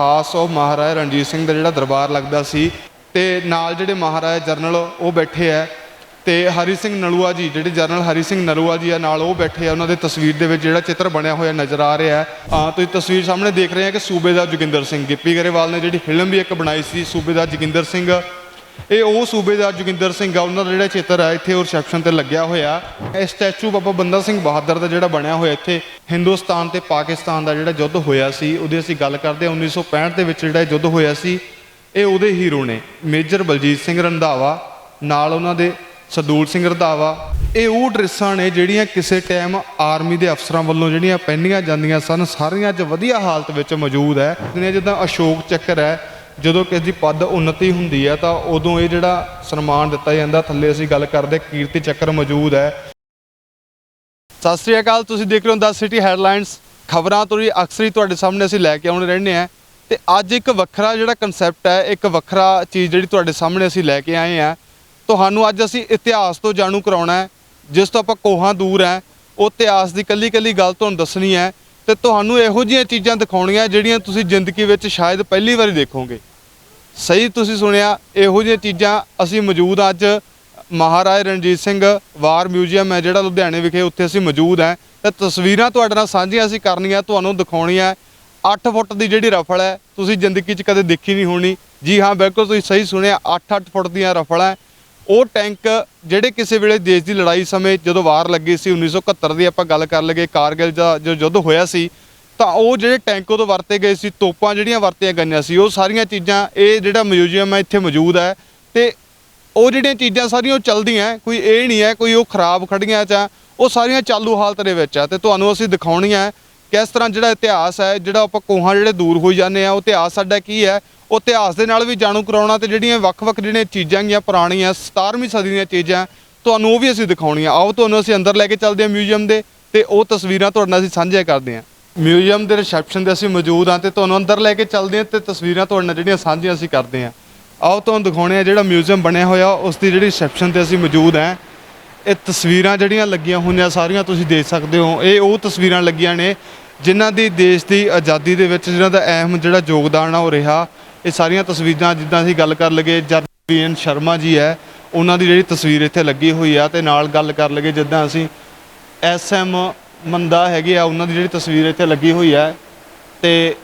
ਖਾਸ ਉਹ ਮਹਾਰਾਜਾ ਰਣਜੀਤ ਸਿੰਘ ਦਾ ਜਿਹੜਾ ਦਰਬਾਰ ਲੱਗਦਾ ਸੀ ਤੇ ਨਾਲ ਜਿਹੜੇ ਮਹਾਰਾਜਾ ਜਰਨਲ ਉਹ ਬੈਠੇ ਆ ਤੇ ਹਰੀ ਸਿੰਘ ਨਲੂਆ ਜੀ, ਜਿਹੜੇ ਜਰਨਲ ਹਰੀ ਸਿੰਘ ਨਲੂਆ ਜੀ ਆ, ਨਾਲ ਉਹ ਬੈਠੇ ਆ, ਉਹਨਾਂ ਦੇ ਤਸਵੀਰ ਦੇ ਵਿੱਚ ਜਿਹੜਾ ਚਿੱਤਰ ਬਣਿਆ ਹੋਇਆ ਨਜ਼ਰ ਆ ਰਿਹਾ। ਹੈ ਆ ਤੁਸੀਂ ਤਸਵੀਰ ਸਾਹਮਣੇ ਦੇਖ ਰਹੇ ਆ ਕਿ ਸੂਬੇਦਾਰ ਜੋਗਿੰਦਰ ਸਿੰਘ, ਗਿੱਪੀ ਗਰੇਵਾਲ ਨੇ ਜਿਹੜੀ ਫਿਲਮ ਵੀ ਇੱਕ ਬਣਾਈ ਸੀ ਸੂਬੇਦਾਰ ਜੋਗਿੰਦਰ ਸਿੰਘ ਇਹ ਉਹ ਸੂਬੇਦਾਰ ਜੋਗਿੰਦਰ ਸਿੰਘ ਆ, ਉਹਨਾਂ ਦਾ ਜਿਹੜਾ ਚਿੱਤਰ ਆ, ਇੱਥੇ ਉਹ ਰਿਸੈਪਸ਼ਨ ਤੇ ਲੱਗਿਆ ਹੋਇਆ। ਇਹ ਸਟੈਚੂ ਬਾਬਾ ਬੰਦਾ ਸਿੰਘ ਬਹਾਦਰ ਦਾ ਜਿਹੜਾ ਬਣਿਆ ਹੋਇਆ ਇੱਥੇ, ਹਿੰਦੁਸਤਾਨ ਤੇ ਪਾਕਿਸਤਾਨ ਦਾ ਜਿਹੜਾ ਯੁੱਧ ਹੋਇਆ ਸੀ, ਉਹਦੀ ਅਸੀਂ ਗੱਲ ਕਰਦੇ ਹਾਂ 1965 ਦੇ ਵਿੱਚ ਜਿਹੜਾ ਯੁੱਧ ਹੋਇਆ ਸੀ, ਇਹ ਉਹਦੇ ਹੀਰੋ ਨੇ, ਮੇਜਰ ਬਲਜੀਤ ਸਿੰਘ ਰੰਧਾਵਾ, ਨਾਲ ਉਹਨਾਂ ਦੇ ਸਦੂਲ ਸਿੰਘ ਰੰਧਾਵਾ। ਇਹ ਉਹ ਡਰੈਸਾਂ ਨੇ ਜਿਹੜੀਆਂ ਕਿਸੇ ਟਾਈਮ ਆਰਮੀ ਦੇ ਅਫਸਰਾਂ ਵੱਲੋਂ ਜਿਹੜੀਆਂ ਪਹਿਨੀਆਂ ਜਾਂਦੀਆਂ ਸਨ, ਸਾਰੀਆਂ ਅੱਜ ਵਧੀਆ ਹਾਲਤ ਵਿੱਚ ਮੌਜੂਦ ਹੈ। ਜਿੱਦਾਂ ਅਸ਼ੋਕ ਚੱਕਰ ਹੈ ਜਦੋਂ ਕਿਸੇ ਦੀ ਪਦ ਉન્નਤੀ ਹੁੰਦੀ ਹੈ ਤਾਂ ਉਦੋਂ ਇਹ ਜਿਹੜਾ ਸਨਮਾਨ ਦਿੱਤਾ ਜਾਂਦਾ, ਥੱਲੇ ਅਸੀਂ ਗੱਲ ਕਰਦੇ ਕੀਰਤੀ ਚੱਕਰ ਮੌਜੂਦ ਹੈ। ਸਤਿ ਸ੍ਰੀ ਅਕਾਲ, ਤੁਸੀਂ ਦੇਖ ਰਹੇ ਹੋ ਦਾ ਸਿਟੀ ਹੈਡਲਾਈਨਸ। ਖਬਰਾਂ ਤੋਂ ਹੀ ਅਕਸਰ ਹੀ ਤੁਹਾਡੇ ਸਾਹਮਣੇ ਅਸੀਂ ਲੈ ਕੇ ਆਉਣੇ ਰਹਿੰਦੇ ਆ ਤੇ ਅੱਜ ਇੱਕ ਵੱਖਰਾ ਜਿਹੜਾ ਕਨਸੈਪਟ ਹੈ, ਇੱਕ ਵੱਖਰਾ ਚੀਜ਼ ਜਿਹੜੀ ਤੁਹਾਡੇ ਸਾਹਮਣੇ ਅਸੀਂ ਲੈ ਕੇ ਆਏ ਆ ਤੁਹਾਨੂੰ ਅੱਜ ਅਸੀਂ ਇਤਿਹਾਸ ਤੋਂ ਜਾਣੂ ਕਰਾਉਣਾ ਹੈ, ਜਿਸ ਤੋਂ ਆਪਾਂ ਕੋਹਾਂ ਦੂਰ ਹੈ। ਉਹ ਇਤਿਹਾਸ ਦੀ ਕੱਲੀ ਕੱਲੀ ਗੱਲ ਤੁਹਾਨੂੰ ਦੱਸਣੀ ਹੈ। ਤੇ ਤੁਹਾਨੂੰ ਇਹੋ ਜਿਹੀਆਂ ਚੀਜ਼ਾਂ ਦਿਖਾਉਣੀਆਂ ਜਿਹੜੀਆਂ ਤੁਸੀਂ ਜ਼ਿੰਦਗੀ ਵਿੱਚ ਸ਼ਾਇਦ ਪਹਿਲੀ ਵਾਰੀ ਦੇਖੋਗੇ। ਸਹੀ ਤੁਸੀਂ ਸੁਣਿਆ, ਇਹੋ ਜਿਹੀਆਂ ਚੀਜ਼ਾਂ ਅਸੀਂ ਮੌਜੂਦ ਹਾਂ ਅੱਜ। ਮਹਾਰਾਜ ਰਣਜੀਤ ਸਿੰਘ ਵਾਰ ਮਿਊਜ਼ੀਅਮ ਹੈ, ਜਿਹੜਾ ਲੁਧਿਆਣੇ ਵਿਖੇ ਉੱਥੇ ਅਸੀਂ ਮੌਜੂਦ ਹੈ। ਤੇ ਤਸਵੀਰਾਂ ਤੁਹਾਡੇ ਨਾਲ ਸਾਂਝੀਆਂ ਅਸੀਂ ਕਰਨੀਆਂ, ਤੁਹਾਨੂੰ ਦਿਖਾਉਣੀਆਂ। 8 ਫੁੱਟ ਦੀ ਜਿਹੜੀ ਰਫਲ ਹੈ, ਤੁਸੀਂ ਜ਼ਿੰਦਗੀ 'ਚ ਕਦੇ ਦੇਖੀ ਨਹੀਂ ਹੋਣੀ। ਜੀ ਹਾਂ, ਬਿਲਕੁਲ ਤੁਸੀਂ ਸਹੀ ਸੁਣਿਆ 8-8 ਫੁੱਟ ਦੀਆਂ ਰਫਲਾਂ ਉਹ ਟੈਂਕ ਜਿਹੜੇ ਕਿਸੇ ਵੇਲੇ ਦੇਸ਼ ਦੀ ਲੜਾਈ ਸਮੇਂ ਜਦੋਂ ਵਾਰ ਲੱਗੀ ਸੀ 1971 ਦੀ ਆਪਾਂ ਗੱਲ ਕਰ ਲਈਏ, ਕਾਰਗਿਲ ਦਾ ਜੋ ਯੁੱਧ ਹੋਇਆ ਸੀ ਤਾਂ ਉਹ ਜਿਹੜੇ ਟੈਂਕ ਤੋਂ ਵਰਤੇ ਗਏ ਸੀ, ਤੋਪਾਂ ਜਿਹੜੀਆਂ ਵਰਤੀਆਂ ਗਈਆਂ ਸੀ, ਉਹ ਸਾਰੀਆਂ ਚੀਜ਼ਾਂ ਇਹ ਜਿਹੜਾ ਮਿਊਜ਼ੀਅਮ ਹੈ, ਇੱਥੇ ਮੌਜੂਦ ਹੈ ਤੇ ਉਹ ਜਿਹੜੀਆਂ ਚੀਜ਼ਾਂ ਸਾਰੀਆਂ ਉਹ ਚੱਲਦੀਆਂ ਕੋਈ ਇਹ ਨਹੀਂ ਹੈ, ਕੋਈ ਉਹ ਖਰਾਬ ਖੜੀਆਂ ਜਾਂ ਉਹ ਸਾਰੀਆਂ ਚਾਲੂ ਹਾਲਤ ਦੇ ਵਿੱਚ ਆ ਤੇ ਤੁਹਾਨੂੰ ਅਸੀਂ ਦਿਖਾਉਣੀਆਂ ਹੈ ਕਿਸ ਤਰ੍ਹਾਂ ਜਿਹੜਾ ਇਤਿਹਾਸ ਹੈ, ਜਿਹੜਾ ਆਪਾਂ ਕੋਹਾਂ ਜਿਹੜੇ ਦੂਰ ਹੋਈ ਜਾਂਦੇ ਆ ਉਹ ਇਤਿਹਾਸ ਸਾਡਾ ਕੀ ਹੈ, ਉਹ ਇਤਿਹਾਸ ਦੇ ਨਾਲ ਵੀ ਜਾਣੂ ਕਰਾਉਣਾ ਤੇ ਜਿਹੜੀਆਂ ਵੱਖ-ਵੱਖ ਜਿਹੜੀਆਂ ਚੀਜ਼ਾਂ ਗੀਆਂ ਪੁਰਾਣੀਆਂ 17ਵੀਂ ਸਦੀ ਦੀਆਂ ਚੀਜ਼ਾਂ, ਤੁਹਾਨੂੰ ਉਹ ਵੀ ਅਸੀਂ ਦਿਖਾਉਣੀਆਂ। ਆਓ, ਤੁਹਾਨੂੰ ਅਸੀਂ ਅੰਦਰ ਲੈ ਕੇ ਚੱਲਦੇ ਹਾਂ ਮਿਊਜ਼ੀਅਮ ਦੇ ਤੇ ਉਹ ਤਸਵੀਰਾਂ ਤੁਹਾਡੇ ਨਾਲ ਅਸੀਂ ਸਾਂਝੀਆਂ ਕਰਦੇ ਹਾਂ। ਮਿਊਜ਼ੀਅਮ ਦੇ ਰਿਸੈਪਸ਼ਨ ਤੇ ਅਸੀਂ ਮੌਜੂਦ ਹਾਂ ਤੇ ਤੁਹਾਨੂੰ ਅੰਦਰ ਲੈ ਕੇ ਚੱਲਦੇ ਹਾਂ ਤੇ ਤਸਵੀਰਾਂ ਤੁਹਾਡੇ ਨਾਲ ਜਿਹੜੀਆਂ ਸਾਂਝੀਆਂ ਅਸੀਂ ਕਰਦੇ ਹਾਂ। ਆਓ ਤੁਹਾਨੂੰ ਦਿਖਾਉਣੇ ਆ ਜਿਹੜਾ ਮਿਊਜ਼ੀਅਮ ਬਣਿਆ ਹੋਇਆ, ਉਸ ਦੀ ਜਿਹੜੀ ਰਿਸੈਪਸ਼ਨ ਤੇ ਅਸੀਂ ਮੌਜੂਦ ਹਾਂ। ਇਹ ਤਸਵੀਰਾਂ ਜਿਹੜੀਆਂ ਲੱਗੀਆਂ ਹੋਈਆਂ ਸਾਰੀਆਂ ਤੁਸੀਂ ਦੇਖ ਸਕਦੇ ਹੋ। ਇਹ ਉਹ ਤਸਵੀਰਾਂ ਲੱਗੀਆਂ ਨੇ ਜਿਨ੍ਹਾਂ ਦੀ ਦੇਸ਼ ਦੀ ਆਜ਼ਾਦੀ ਦੇ ਵਿੱਚ ਜਿਨ੍ਹਾਂ ਦਾ ਅਹਿਮ ਜਿਹੜਾ ਯੋਗਦਾਨ ਆ ਉਹ ਰਿਹਾ। ਇਹ ਸਾਰੀਆਂ ਤਸਵੀਰਾਂ ਜਿੱਦਾਂ ਅਸੀਂ ਗੱਲ ਕਰ ਲਗੇ ਜਰਬੀਨ ਸ਼ਰਮਾ ਜੀ ਹੈ, ਉਹਨਾਂ ਦੀ ਜਿਹੜੀ ਤਸਵੀਰ ਇੱਥੇ ਲੱਗੀ ਹੋਈ ਆ ਤੇ ਨਾਲ ਗੱਲ ਕਰ ਲਗੇ ਜਿੱਦਾਂ ਅਸੀਂ ਐਸਐਮ ਮੰਦਾ ਹੈਗੇ ਆ, ਉਹਨਾਂ ਦੀ ਜਿਹੜੀ ਤਸਵੀਰ ਇੱਥੇ ਲੱਗੀ ਹੋਈ ਹੈ। ਤੇ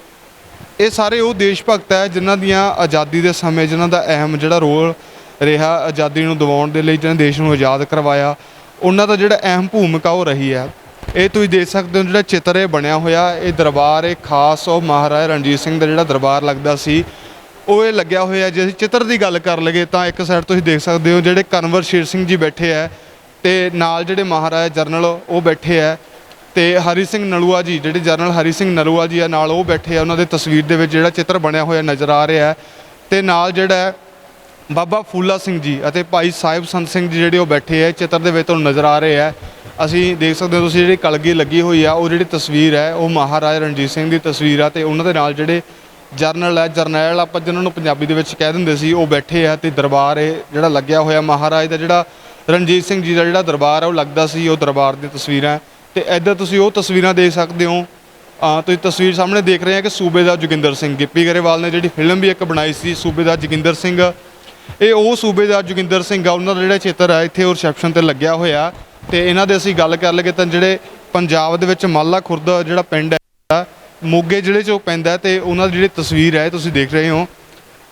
ਇਹ ਸਾਰੇ ਉਹ ਦੇਸ਼ ਭਗਤ ਹੈ, ਜਿਨ੍ਹਾਂ ਦੀਆਂ ਆਜ਼ਾਦੀ ਦੇ ਸਮੇਂ ਜਿਨ੍ਹਾਂ ਦਾ ਅਹਿਮ ਜਿਹੜਾ ਰੋਲ ਰਿਹਾ ਆਜ਼ਾਦੀ ਨੂੰ ਦਿਵਾਉਣ ਦੇ ਲਈ, ਜਿਹਨੇ ਦੇਸ਼ ਨੂੰ ਆਜ਼ਾਦ ਕਰਵਾਇਆ, ਉਹਨਾਂ ਦਾ ਜਿਹੜਾ ਅਹਿਮ ਭੂਮਿਕਾ ਉਹ ਰਹੀ ਹੈ। ਇਹ ਤੁਸੀਂ ਦੇਖ ਸਕਦੇ ਹੋ ਜਿਹੜਾ ਚਿੱਤਰ ਇਹ ਬਣਿਆ ਹੋਇਆ, ਇਹ ਦਰਬਾਰ, ਇਹ ਖਾਸ ਉਹ ਮਹਾਰਾਜਾ ਰਣਜੀਤ ਸਿੰਘ ਦਾ ਜਿਹੜਾ ਦਰਬਾਰ ਲੱਗਦਾ ਸੀ, ਉਹ ਇਹ ਲੱਗਿਆ ਹੋਇਆ। ਜੇ ਅਸੀਂ ਚਿੱਤਰ ਦੀ ਗੱਲ ਕਰ ਲਈਏ ਤਾਂ ਇੱਕ ਸਾਈਡ ਤੁਸੀਂ ਦੇਖ ਸਕਦੇ ਹੋ, ਜਿਹੜੇ ਕਨਵਰ ਸ਼ੇਰ ਸਿੰਘ ਜੀ ਬੈਠੇ ਆ ਤੇ ਨਾਲ ਜਿਹੜੇ ਮਹਾਰਾਜਾ ਜਰਨਲ ਉਹ ਬੈਠੇ ਆ ਤੇ ਹਰੀ ਸਿੰਘ ਨਲੂਆ ਜੀ, ਜਿਹੜੇ ਜਰਨਲ ਹਰੀ ਸਿੰਘ ਨਲੂਆ ਜੀ ਆ, ਨਾਲ ਉਹ ਬੈਠੇ ਆ, ਉਹਨਾਂ ਦੇ ਤਸਵੀਰ ਦੇ ਵਿੱਚ ਜਿਹੜਾ ਚਿੱਤਰ ਬਣਿਆ ਹੋਇਆ ਨਜ਼ਰ ਆ ਰਿਹਾ ਹੈ। ਤੇ ਨਾਲ ਜਿਹੜਾ ਬਾਬਾ ਫੂਲਾ ਸਿੰਘ ਜੀ ਅਤੇ ਭਾਈ ਸਾਹਿਬ ਸੰਤ ਸਿੰਘ ਜੀ ਜਿਹੜੇ ਉਹ ਬੈਠੇ ਆ ਚਿੱਤਰ ਦੇ ਵਿੱਚ ਤੁਹਾਨੂੰ ਨਜ਼ਰ ਆ ਰਹੇ ਆ। ਅਸੀਂ ਦੇਖ ਸਕਦੇ ਹੋ ਤੁਸੀਂ ਜਿਹੜੀ ਕਲਗੀ ਲੱਗੀ ਹੋਈ ਆ, ਉਹ ਜਿਹੜੀ ਤਸਵੀਰ ਹੈ, ਉਹ ਮਹਾਰਾਜਾ ਰਣਜੀਤ ਸਿੰਘ ਦੀ ਤਸਵੀਰ ਆ ਤੇ ਉਹਨਾਂ ਦੇ ਨਾਲ ਜਿਹੜੇ ਜਰਨਲ ਹੈ ਜਰਨੈਲ ਆਪਾਂ ਜਿਹਨਾਂ ਨੂੰ ਪੰਜਾਬੀ ਦੇ ਵਿੱਚ ਕਹਿ ਦਿੰਦੇ ਸੀ, ਉਹ ਬੈਠੇ ਆ ਤੇ ਦਰਬਾਰ ਇਹ ਜਿਹੜਾ ਲੱਗਿਆ ਹੋਇਆ ਮਹਾਰਾਜ ਦਾ ਜਿਹੜਾ ਰਣਜੀਤ ਸਿੰਘ ਜੀ ਦਾ ਜਿਹੜਾ ਦਰਬਾਰ ਆ, ਉਹ ਲੱਗਦਾ ਸੀ, ਉਹ ਦਰਬਾਰ ਦੀਆਂ ਤਸਵੀਰਾਂ ਤੇ ਇੱਧਰ ਤੁਸੀਂ ਉਹ ਤਸਵੀਰਾਂ ਦੇਖ ਸਕਦੇ ਹੋ। ਆ, ਤੁਸੀਂ ਤਸਵੀਰ ਸਾਹਮਣੇ ਦੇਖ ਰਹੇ ਆ ਕਿ ਸੂਬੇਦਾਰ ਜੋਗਿੰਦਰ ਸਿੰਘ, ਗਿੱਪੀ ਗਰੇਵਾਲ ਨੇ ਜਿਹੜੀ ਫਿਲਮ ਵੀ ਇੱਕ ਬਣਾਈ ਸੀ ਸੂਬੇਦਾਰ ਜੋਗਿੰਦਰ ਸਿੰਘ। ਇਹ ਉਹ ਸੂਬੇਦਾਰ ਜੋਗਿੰਦਰ ਸਿੰਘ ਆ, ਉਹਨਾਂ ਦਾ ਜਿਹੜਾ ਚਿੱਤਰ ਹੈ ਇੱਥੇ ਉਹ ਰਿਸੈਪਸ਼ਨ ਤੇ ਲੱਗਿਆ ਹੋਇਆ। ਤੇ ਇਹਨਾਂ ਦੇ ਅਸੀਂ ਗੱਲ ਕਰ ਲਈਏ ਤਾਂ ਜਿਹੜੇ ਪੰਜਾਬ ਦੇ ਵਿੱਚ ਮਾਲਾ ਖੁਰਦ ਜਿਹੜਾ ਪਿੰਡ ਹੈ, ਮੋਗੇ ਜ਼ਿਲ੍ਹੇ 'ਚ ਉਹ ਪੈਂਦਾ ਹੈ ਤੇ ਉਹਨਾਂ ਦੀ ਜਿਹੜੀ ਤਸਵੀਰ ਹੈ, ਤੁਸੀਂ ਦੇਖ ਰਹੇ ਹੋ।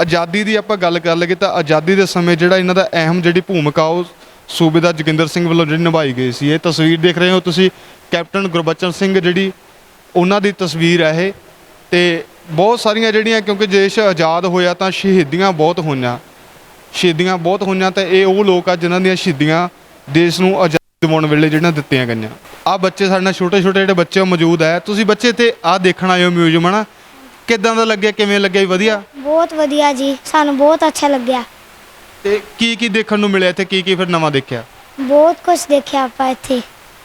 ਆਜ਼ਾਦੀ ਦੀ ਆਪਾਂ ਗੱਲ ਕਰ ਲਈਏ ਤਾਂ ਆਜ਼ਾਦੀ ਦੇ ਸਮੇਂ ਜਿਹੜਾ ਇਹਨਾਂ ਦਾ ਅਹਿਮ ਜਿਹੜੀ ਭੂਮਿਕਾ ਉਹ ਸੂਬੇਦਾਰ ਜੋਗਿੰਦਰ ਸਿੰਘ ਵੱਲੋਂ ਜਿਹੜੀ ਨਿਭਾਈ ਗਈ ਸੀ, ਇਹ ਤਸਵੀਰ ਦੇਖ ਰਹੇ ਹੋ ਤੁਸੀਂ। ਕੈਪਟਨ ਗੁਰਬਚਨ ਸਿੰਘ ਜਿਹੜੀ, ਉਹਨਾਂ ਦੀ ਤਸਵੀਰ ਹੈ ਇਹ। ਤੇ ਬਹੁਤ ਸਾਰੀਆਂ ਜਿਹੜੀਆਂ, ਕਿਉਂਕਿ ਦੇਸ਼ ਆਜ਼ਾਦ ਹੋਇਆ ਤਾਂ ਸ਼ਹੀਦੀਆਂ ਬਹੁਤ ਹੋਈਆਂ। ਸ਼ਹੀਦੀਆਂ ਬਹੁਤ ਹੋਈਆਂ ਤੇ ਇਹ ਉਹ ਲੋਕ ਆ ਜਿਨ੍ਹਾਂ ਦੀਆਂ ਸ਼ਹੀਦੀਆਂ ਦੇਸ਼ ਨੂੰ ਆਜ਼ਾਦ ਦਿਵਾਉਣ ਵੇਲੇ ਜਿਹੜੀਆਂ ਦਿੱਤੀਆਂ ਗਈਆਂ। ਆ ਬੱਚੇ ਸਾਡੇ ਨਾਲ ਛੋਟੇ ਛੋਟੇ ਜਿਹੜੇ ਬੱਚੇ ਮੌਜੂਦ ਹੈ। ਤੁਸੀਂ ਬੱਚੇ ਤੇ ਆ ਦੇਖਣ ਆਏ ਮਿਊਜ਼ੀਅਮ, ਹਨਾ? ਕਿੱਦਾਂ ਦਾ ਲੱਗਿਆ, ਕਿਵੇਂ ਲੱਗਿਆ ਜੀ? ਵਧੀਆ? ਬਹੁਤ ਵਧੀਆ ਜੀ। ਸਾਨੂੰ ਬਹੁਤ ਅੱਛਾ ਲੱਗਿਆ। ਤੇ ਕੀ ਕੀ ਦੇਖਣ ਨੂੰ ਮਿਲਿਆ ਇੱਥੇ? ਕੀ ਕੀ ਫਿਰ ਨਵਾਂ ਦੇਖਿਆ? ਬਹੁਤ ਕੁਝ ਦੇਖਿਆ ਆਪਾਂ ਇੱਥੇ।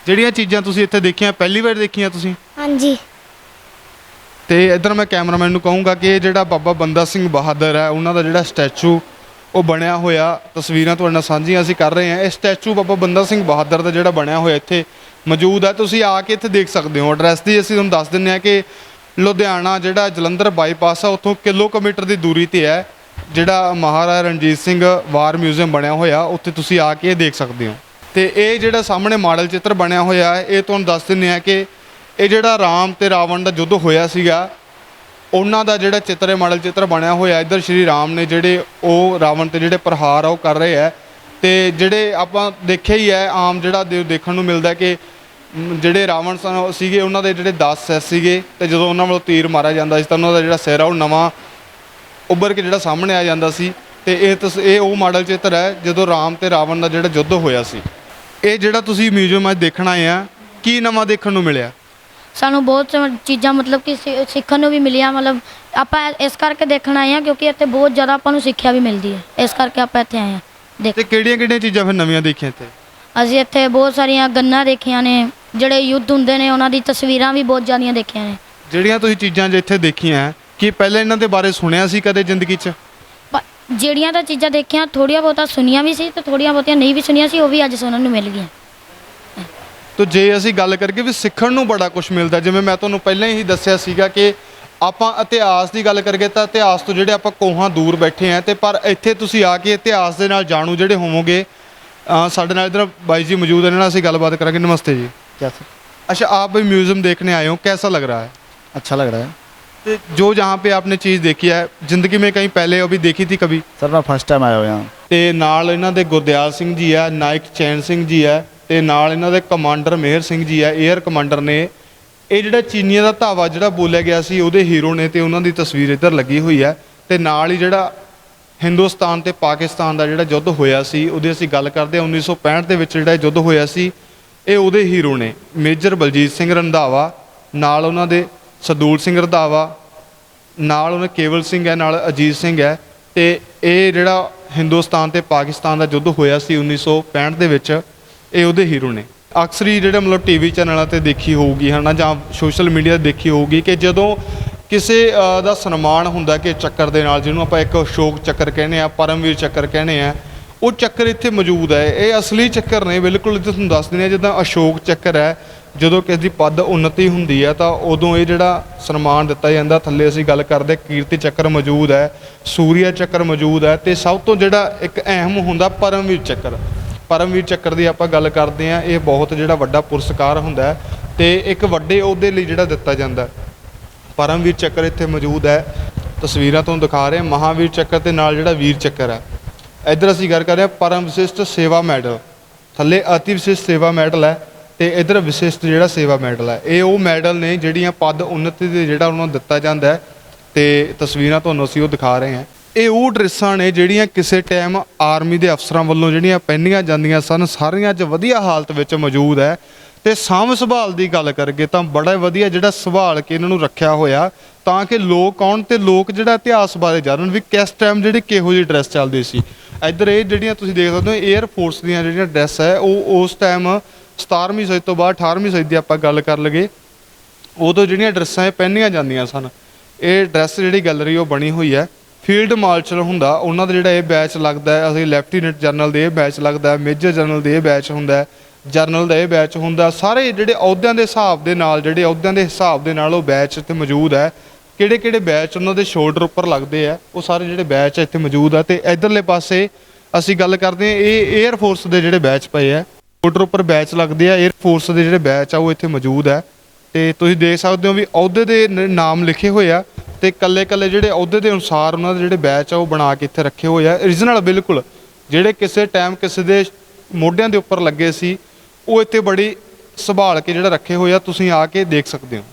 ਜਿਹੜੀਆਂ ਚੀਜ਼ਾਂ ਤੁਸੀਂ ਇੱਥੇ ਦੇਖੀਆਂ ਪਹਿਲੀ ਵਾਰ ਦੇਖੀਆਂ ਤੁਸੀਂ? ਹਾਂਜੀ। ਤੇ ਇਧਰ ਮੈਂ ਕੈਮਰਾਮੈਨ ਨੂੰ ਕਹੂੰਗਾ ਕਿ ਇਹ ਜਿਹੜਾ ਬਾਬਾ ਬੰਦਾ ਸਿੰਘ ਬਹਾਦਰ ਹੈ ਉਹਨਾਂ ਦਾ ਜਿਹੜਾ ਸਟੈਚੂ ਉਹ ਬਣਿਆ ਹੋਇਆ ਤਸਵੀਰਾਂ ਤੁਹਾਡੇ ਨਾਲ ਸਾਂਝੀਆਂ ਅਸੀਂ ਕਰ ਰਹੇ ਹਾਂ। ਇਹ ਸਟੈਚੂ ਬਾਬਾ ਬੰਦਾ ਸਿੰਘ ਬਹਾਦਰ ਦਾ ਜਿਹੜਾ ਬਣਿਆ ਹੋਇਆ ਇੱਥੇ ਮੌਜੂਦ ਹੈ। ਤੁਸੀਂ ਆ ਕੇ ਇੱਥੇ ਦੇਖ ਸਕਦੇ ਹੋ। ਐਡਰੈਸ ਦੀ ਅਸੀਂ ਤੁਹਾਨੂੰ ਦੱਸ ਦਿੰਨੇ ਆ ਕਿ ਲੁਧਿਆਣਾ ਜਿਹੜਾ ਜਲੰਧਰ ਬਾਈਪਾਸ ਆ ਉੱਥੋਂ ਕਿਲੋਮੀਟਰ ਦੀ ਦੂਰੀ ਤੇ ਹੈ। ਜਿਹੜਾ ਮਹਾਰਾਜਾ ਰਣਜੀਤ ਸਿੰਘ ਵਾਰ ਮਿਊਜ਼ੀਅਮ ਬਣਿਆ ਹੋਇਆ, ਉੱਥੇ ਤੁਸੀਂ ਆ ਕੇ ਇਹ ਦੇਖ ਸਕਦੇ ਹੋ। ਤੇ ਇਹ ਜਿਹੜਾ ਸਾਹਮਣੇ ਮਾਡਲ ਚਿੱਤਰ ਬਣਿਆ ਹੋਇਆ ਹੈ ਇਹ ਤੁਹਾਨੂੰ ਦੱਸ ਦਿੰਦੇ ਆ ਕਿ ਇਹ ਜਿਹੜਾ ਰਾਮ ਤੇ ਰਾਵਣ ਦਾ ਯੁੱਧ ਹੋਇਆ ਸੀਗਾ, ਉਹਨਾਂ ਦਾ ਜਿਹੜਾ ਚਿੱਤਰ ਹੈ, ਮਾਡਲ ਚਿੱਤਰ ਬਣਿਆ ਹੋਇਆ, ਇੱਧਰ ਸ਼੍ਰੀ ਰਾਮ ਨੇ ਜਿਹੜੇ ਉਹ ਰਾਵਣ ਤੇ ਜਿਹੜੇ ਪ੍ਰਹਾਰ ਆ, ਉਹ ਕਰ ਰਹੇ ਆ। ਤੇ ਜਿਹੜੇ ਆਪਾਂ ਦੇਖਿਆ ਹੀ ਹੈ, ਆਮ ਜਿਹੜਾ ਦੇ- ਦੇਖਣ ਨੂੰ ਮਿਲਦਾ ਕਿ ਜਿਹੜੇ ਰਾਵਣ ਸਨ ਸੀਗੇ, ਉਹਨਾਂ ਦੇ ਜਿਹੜੇ 10 ਸਿਰ ਸੀਗੇ, ਤੇ ਜਦੋਂ ਉਹਨਾਂ ਵੱਲੋਂ ਤੀਰ ਮਾਰਿਆ ਜਾਂਦਾ ਸੀ, ਤਾਂ ਉਹਨਾਂ ਦਾ ਜਿਹੜਾ ਸਿਰ ਆ, ਉਹ ਨਵਾਂ ਉੱਭਰ ਕੇ ਜਿਹੜਾ ਸਾਹਮਣੇ ਆ ਜਾਂਦਾ ਸੀ ਤੇ ਇਹ ਤਸ ਇਹ ਉਹ ਮਾਡਲ ਚਿੱਤਰ ਹੈ ਜਦੋਂ ਰਾਮ ਤੇ ਰਾਵਣ ਦਾ ਜਿਹੜਾ ਯੁੱਧ ਹੋਇਆ ਸੀ। ਇਹ ਜਿਹੜਾ ਤੁਸੀਂ ਮਿਊਜ਼ੀਅਮ ਅੱਜ ਦੇਖਣ ਆਏ ਆ ਕੀ ਨਵਾਂ ਦੇਖਣ ਨੂੰ ਮਿਲਿਆ? ਸਾਨੂੰ ਬਹੁਤ ਚੀਜ਼ਾਂ ਮਤਲਬ ਕਿ ਸਿ- ਸਿੱਖਣ ਨੂੰ ਵੀ ਮਿਲੀਆਂ ਮਤਲਬ ਆਪਾਂ ਇਸ ਕਰਕੇ ਦੇਖਣ ਆਏ ਹਾਂ ਕਿਉਂਕਿ ਇੱਥੇ ਬਹੁਤ ਜ਼ਿਆਦਾ ਆਪਾਂ ਨੂੰ ਸਿੱਖਿਆ ਵੀ ਮਿਲਦੀ ਹੈ। ਇਸ ਕਰਕੇ ਆਪਾਂ ਇੱਥੇ ਆਏ ਹਾਂ ਦੇਖ ਤੇ ਕਿਹੜੀਆਂ ਕਿਹੜੀਆਂ ਚੀਜ਼ਾਂ ਫਿਰ ਨਵੀਆਂ ਦੇਖੀਆਂ ਇੱਥੇ? ਅਸੀਂ ਇੱਥੇ ਬਹੁਤ ਸਾਰੀਆਂ ਗੰਨਾਂ ਦੇਖੀਆਂ ਨੇ ਜਿਹੜੇ ਯੁੱਧ ਹੁੰਦੇ ਨੇ ਉਹਨਾਂ ਦੀ ਤਸਵੀਰਾਂ ਵੀ ਬਹੁਤ ਜ਼ਿਆਦੀਆਂ ਦੇਖੀਆਂ ਨੇ। ਜਿਹੜੀਆਂ ਤੁਸੀਂ ਚੀਜ਼ਾਂ ਜੇ ਇੱਥੇ ਦੇਖੀਆਂ ਕੀ ਪਹਿਲਾਂ ਇਹਨਾਂ ਦੇ ਬਾਰੇ ਸੁਣਿਆ ਸੀ ਕਦੇ ਜ਼ਿੰਦਗੀ 'ਚ ਪ- ਜਿਹੜੀਆਂ ਤਾਂ ਚੀਜ਼ਾਂ ਦੇਖੀਆਂ ਥੋੜੀਆਂ ਬਹੁਤਾ ਸੁਣੀਆਂ ਵੀ ਸੀ ਤੇ ਥੋੜੀਆਂ ਬਹੁਤੀਆਂ ਨਹੀਂ ਵੀ ਸੁਣੀਆਂ ਸੀ ਉਹ ਵੀ ਅੱਜ ਸੁਣਨ ਨੂੰ ਮਿਲ ਗਈਆਂ ਤੋ ਜੇ ਅਸੀਂ ਗੱਲ ਕਰਕੇ ਵੀ ਸਿੱਖਣ ਨੂੰ ਬੜਾ ਕੁਝ ਮਿਲਦਾ ਜਿਵੇਂ ਮੈਂ ਤੁਹਾਨੂੰ ਪਹਿਲਾਂ ਹੀ ਦੱਸਿਆ ਸੀਗਾ ਕਿ ਆਪਾਂ ਇਤਿਹਾਸ ਦੀ ਗੱਲ ਕਰੀਏ ਤਾਂ ਇਤਿਹਾਸ ਤੋਂ ਜਿਹੜੇ ਆਪਾਂ ਕੋਹਾਂ ਦੂਰ ਬੈਠੇ ਆ ਤੇ ਪਰ ਇੱਥੇ ਤੁਸੀਂ ਆ ਕੇ ਇਤਿਹਾਸ ਦੇ ਨਾਲ ਜਾਣੂ ਜਿਹੜੇ ਹੋਵੋਗੇ ਅ, ਸਾਡੇ ਨਾਲ ਇਧਰ ਬਾਈ ਜੀ ਮੌਜੂਦ ਨੇ ਨਾਲ ਅਸੀਂ ਗੱਲਬਾਤ ਕਰਾਂਗੇ ਨਮਸਤੇ ਜੀ क्या सर अच्छा आप भी म्यूजियम देखने आए हो कैसा लग रहा है अच्छा लग रहा है तो ਜੋ जहाँ पे आपने चीज़ देखी है ਜ਼ਿੰਦਗੀ ਕਈ ਪਹਿਲੇ ਉਹ ਵੀ ਦੇਖੀ थी कभी ਸਰ ਮੈਂ ਫਸਟ ਟਾਈਮ ਆਇਆ ਹੋਇਆ ਹਾਂ। ਤੇ ਨਾਲ ਇਹਨਾਂ ਦੇ ਗੁਰਦਿਆਲ ਸਿੰਘ ਜੀ ਹੈ ਨਾਇਕ ਚੈਨ ਸਿੰਘ ਜੀ ਹੈ ਤੇ ਨਾਲ ਇਹਨਾਂ ਦੇ ਕਮਾਂਡਰ ਮਿਹਰ ਸਿੰਘ ਜੀ ਹੈ 에ਅਰ ਕਮਾਂਡਰ ਨੇ। ਇਹ ਜਿਹੜਾ ਚੀਨੀਆਂ ਦਾ ਧਾਵਾ ਜਿਹੜਾ ਬੋਲਿਆ ਗਿਆ ਸੀ ਉਹਦੇ ਹੀਰੋ ਨੇ ਤੇ ਉਹਨਾਂ ਦੀ ਤਸਵੀਰ ਇੱਧਰ ਲੱਗੀ ਹੋਈ ਹੈ। ਤੇ ਨਾਲ ਹੀ ਜਿਹੜਾ ਹਿੰਦੁਸਤਾਨ ਤੇ ਪਾਕਿਸਤਾਨ ਦਾ ਜਿਹੜਾ ਯੁੱਧ ਹੋਇਆ ਸੀ ਉਹਦੀ ਅਸੀਂ ਗੱਲ ਕਰਦੇ ਹਾਂ 1965 ਦੇ ਵਿੱਚ ਜਿਹੜਾ ਯੁੱਧ ਹੋਇਆ ਸੀ ਇਹ ਉਹਦੇ ਹੀਰੋ ਨੇ ਮੇਜਰ ਬਲਜੀਤ ਸਿੰਘ ਰੰਧਾਵਾ ਨਾਲ ਉਹਨਾਂ ਦੇ ਸਰਦੂਲ ਸਿੰਘ ਰਧਾਵਾ, ਨਾਲ ਉਹਨੇ ਕੇਵਲ ਸਿੰਘ ਹੈ, ਨਾਲ ਅਜੀਤ ਸਿੰਘ ਹੈ ਤੇ ਇਹ ਜਿਹੜਾ ਹਿੰਦੁਸਤਾਨ ਤੇ ਪਾਕਿਸਤਾਨ ਦਾ ਯੁੱਧ ਹੋਇਆ ਸੀ 1965 ਦੇ ਵਿੱਚ, ਇਹ ਉਹਦੇ ਹੀਰੋ ਨੇ। ਅਕਸਰ ਹੀ ਜਿਹੜੇ ਮਤਲਬ ਟੀਵੀ ਚੈਨਲਾਂ ਤੇ ਦੇਖੀ ਹੋਊਗੀ ਹਨਾ ਜਾਂ ਸੋਸ਼ਲ ਮੀਡੀਆ ਤੇ ਦੇਖੀ ਹੋਊਗੀ ਕਿ ਜਦੋਂ ਕਿਸੇ ਦਾ ਸਨਮਾਨ ਹੁੰਦਾ ਕਿ ਚੱਕਰ ਦੇ ਨਾਲ, ਜਿਹਨੂੰ ਆਪਾਂ ਇੱਕ ਅਸ਼ੋਕ ਚੱਕਰ ਕਹਿੰਦੇ ਆ ਪਰਮਵੀਰ ਚੱਕਰ ਕਹਿੰਦੇ ਆ ਉਹ ਚੱਕਰ ਇੱਥੇ ਮੌਜੂਦ ਹੈ। ਇਹ ਅਸਲੀ ਚੱਕਰ ਨੇ, ਬਿਲਕੁਲ ਜਿੱਦਾਂ ਤੁਹਾਨੂੰ ਦੱਸ ਦਿੰਦੇ ਆ ਜਿੱਦਾਂ ਅਸ਼ੋਕ ਚੱਕਰ ਹੈ ਜਦੋਂ ਕਿਸੇ ਦੀ ਪਦ ਉન્નਤੀ ਹੁੰਦੀ ਹੈ ਤਾਂ ਉਦੋਂ ਇਹ ਜਿਹੜਾ ਸਨਮਾਨ ਦਿੱਤਾ ਜਾਂਦਾ, ਥੱਲੇ ਅਸੀਂ ਗੱਲ ਕਰਦੇ ਕੀਰਤੀ ਚੱਕਰ ਮੌਜੂਦ ਹੈ, ਸੂਰਿਆ ਚੱਕਰ ਮੌਜੂਦ ਹੈ ਤੇ ਸਭ ਤੋਂ ਜਿਹੜਾ ਇੱਕ ਅਹਿਮ ਹੁੰਦਾ ਪਰਮਵੀਰ ਚੱਕਰ। ਪਰਮਵੀਰ ਚੱਕਰ ਦੀ ਆਪਾਂ ਗੱਲ ਕਰਦੇ ਆ ਇਹ ਬਹੁਤ ਜਿਹੜਾ ਵੱਡਾ ਪੁਰਸਕਾਰ ਹੁੰਦਾ ਹੈ ਤੇ ਇੱਕ ਵੱਡੇ ਅਹੁਦੇ ਲਈ ਜਿਹੜਾ ਦਿੱਤਾ ਜਾਂਦਾ ਪਰਮਵੀਰ ਚੱਕਰ ਇੱਥੇ ਮੌਜੂਦ ਹੈ। ਤਸਵੀਰਾਂ ਤੁਹਾਨੂੰ ਦਿਖਾ ਰਹੇ ਹਾਂ, ਮਹਾਵੀਰ ਚੱਕਰ ਤੇ ਨਾਲ ਜਿਹੜਾ ਵੀਰ ਚੱਕਰ ਹੈ। ਇੱਧਰ ਅਸੀਂ ਗੱਲ ਕਰ ਰਹੇ ਹਾਂ ਪਰਮ ਵਿਸ਼ਿਸ਼ਟ ਸੇਵਾ ਮੈਡਲ। ਥੱਲੇ ਅਤੀ ਵਿਸ਼ਿਸ਼ਟ ਸੇਵਾ ਮੈਡਲ ਹੈ। ਤੇ ਇਧਰ ਵਿਸ਼ਿਸ਼ਟ ਜਿਹੜਾ ਸੇਵਾ ਮੈਡਲ ਹੈ, ਇਹ ਉਹ ਮੈਡਲ ਨੇ ਜਿਹੜੀਆਂ ਪਦ ਉੱਨਤੀ ਦੇ ਜਿਹੜਾ ਉਹਨਾਂ ਨੂੰ ਦਿੱਤਾ ਜਾਂਦਾ ਹੈ ਤੇ ਤਸਵੀਰਾਂ ਤੁਹਾਨੂੰ ਅਸੀਂ ਉਹ ਦਿਖਾ ਰਹੇ ਹਾਂ। ਇਹ ਉਹ ਡਰੈਸਾਂ ਨੇ ਜਿਹੜੀਆਂ ਕਿਸੇ ਟਾਈਮ ਆਰਮੀ ਦੇ ਅਫਸਰਾਂ ਵੱਲੋਂ ਜਿਹੜੀਆਂ ਪਹਿਨੀਆਂ ਜਾਂਦੀਆਂ ਸਨ, ਸਾਰੀਆਂ 'ਚ ਵਧੀਆ ਹਾਲਤ ਵਿੱਚ ਮੌਜੂਦ ਹੈ। ਤੇ ਸਾਂਭ ਸੰਭਾਲ ਦੀ ਗੱਲ ਕਰਕੇ ਤਾਂ ਬੜਾ ਵਧੀਆ ਜਿਹੜਾ ਸੰਭਾਲ ਕੇ ਇਹਨਾਂ ਨੂੰ ਰੱਖਿਆ ਹੋਇਆ, ਤਾਂ ਕਿ ਲੋਕ ਆਉਣ ਤੇ ਲੋਕ ਜਿਹੜਾ ਇਤਿਹਾਸ ਬਾਰੇ ਜਾਣਨ ਵੀ ਕਿਸ ਟਾਈਮ ਜਿਹੜੀ ਕਿਹੋ ਜਿਹੀ ਡਰੈਸ ਚੱਲਦੀ ਸੀ। ਇੱਧਰ ਇਹ ਜਿਹੜੀਆਂ ਤੁਸੀਂ ਦੇਖ ਸਕਦੇ ਹੋ 에ਅਰ ਫੋਰਸ ਦੀਆਂ ਜਿਹੜੀਆਂ ਡਰੈਸ ਹੈ, ਉਹ ਉਸ ਟਾਈਮ 17ਵੀਂ ਸਦੀ ਤੋਂ ਬਾਅਦ 18ਵੀਂ ਸਦੀ ਦੀ ਆਪਾਂ ਗੱਲ ਕਰ ਲਗੇ ਉਦੋਂ ਜਿਹੜੀਆਂ ਡਰੈਸਾਂ ਇਹ ਪਹਿਨੀਆਂ ਜਾਂਦੀਆਂ ਸਨ, ਇਹ ਡਰੈਸ ਜਿਹੜੀ ਗੈਲਰੀ ਉਹ ਬਣੀ ਹੋਈ ਹੈ। ਫੀਲਡ ਮਾਰਸ਼ਲ ਹੁੰਦਾ, ਉਹਨਾਂ ਦਾ ਜਿਹੜਾ ਇਹ ਬੈਚ ਲੱਗਦਾ ਹੈ, ਅਸੀਂ ਲੈਫਟੀਨੈਂਟ ਜਨਰਲ ਦੇ ਇਹ ਬੈਚ ਲੱਗਦਾ ਹੈ, ਮੇਜਰ ਜਨਰਲ ਦੇ ਇਹ ਬੈਚ ਹੁੰਦਾ ਜਨਰਲ ਦਾ ਇਹ ਬੈਚ ਹੁੰਦਾ ਸਾਰੇ ਜਿਹੜੇ ਅਹੁਦਿਆਂ ਦੇ ਹਿਸਾਬ ਦੇ ਨਾਲ, ਜਿਹੜੇ ਅਹੁਦਿਆਂ ਦੇ ਹਿਸਾਬ ਦੇ ਨਾਲ ਉਹ ਬੈਚ ਇੱਥੇ ਮੌਜੂਦ ਹੈ। ਕਿਹੜੇ ਕਿਹੜੇ ਬੈਚ ਉਹਨਾਂ ਦੇ ਸ਼ੋਲਡਰ ਉੱਪਰ ਲੱਗਦੇ ਆ ਉਹ ਸਾਰੇ ਜਿਹੜੇ ਬੈਚ ਇੱਥੇ ਮੌਜੂਦ ਆ ਤੇ ਇਧਰਲੇ ਪਾਸੇ ਅਸੀਂ ਗੱਲ ਕਰਦੇ ਹਾਂ, ਇਹ 에ਅਰ ਫੋਰਸ ਦੇ ਜਿਹੜੇ ਬੈਚ ਪਏ ਆ ਸ਼ੋਲਡਰ ਉੱਪਰ ਬੈਚ ਲੱਗਦੇ ਆ 에ਅਰ ਫੋਰਸ ਦੇ ਜਿਹੜੇ ਬੈਚ ਆ, ਉਹ ਇੱਥੇ ਮੌਜੂਦ ਹੈ ਤੇ ਤੁਸੀਂ ਦੇਖ ਸਕਦੇ ਹੋ ਵੀ ਅਹੁਦੇ ਦੇ ਨ- ਨਾਮ ਲਿਖੇ ਹੋਏ ਆ ਤੇ ਕੱਲੇ ਕੱਲੇ ਜਿਹੜੇ ਅਹੁਦੇ ਦੇ ਅਨੁਸਾਰ ਉਹਨਾਂ ਦੇ ਜਿਹੜੇ ਬੈਚ ਆ, ਉਹ ਬਣਾ ਕੇ ਇੱਥੇ ਰੱਖੇ ਹੋਏ ਆ। ਰੀਜਨਲ ਬਿਲਕੁਲ, ਜਿਹੜੇ ਕਿਸੇ ਟਾਈਮ ਕਿਸੇ ਦੇ ਮੋਢਿਆਂ ਦੇ ਉੱਪਰ ਲੱਗੇ ਸੀ, ਉਹ ਇੱਥੇ ਬੜੀ ਸੰਭਾਲ ਕੇ ਜਿਹੜਾ ਰੱਖੇ ਹੋਏ ਆ, ਤੁਸੀਂ ਆ ਕੇ ਦੇਖ ਸਕਦੇ ਹੋ।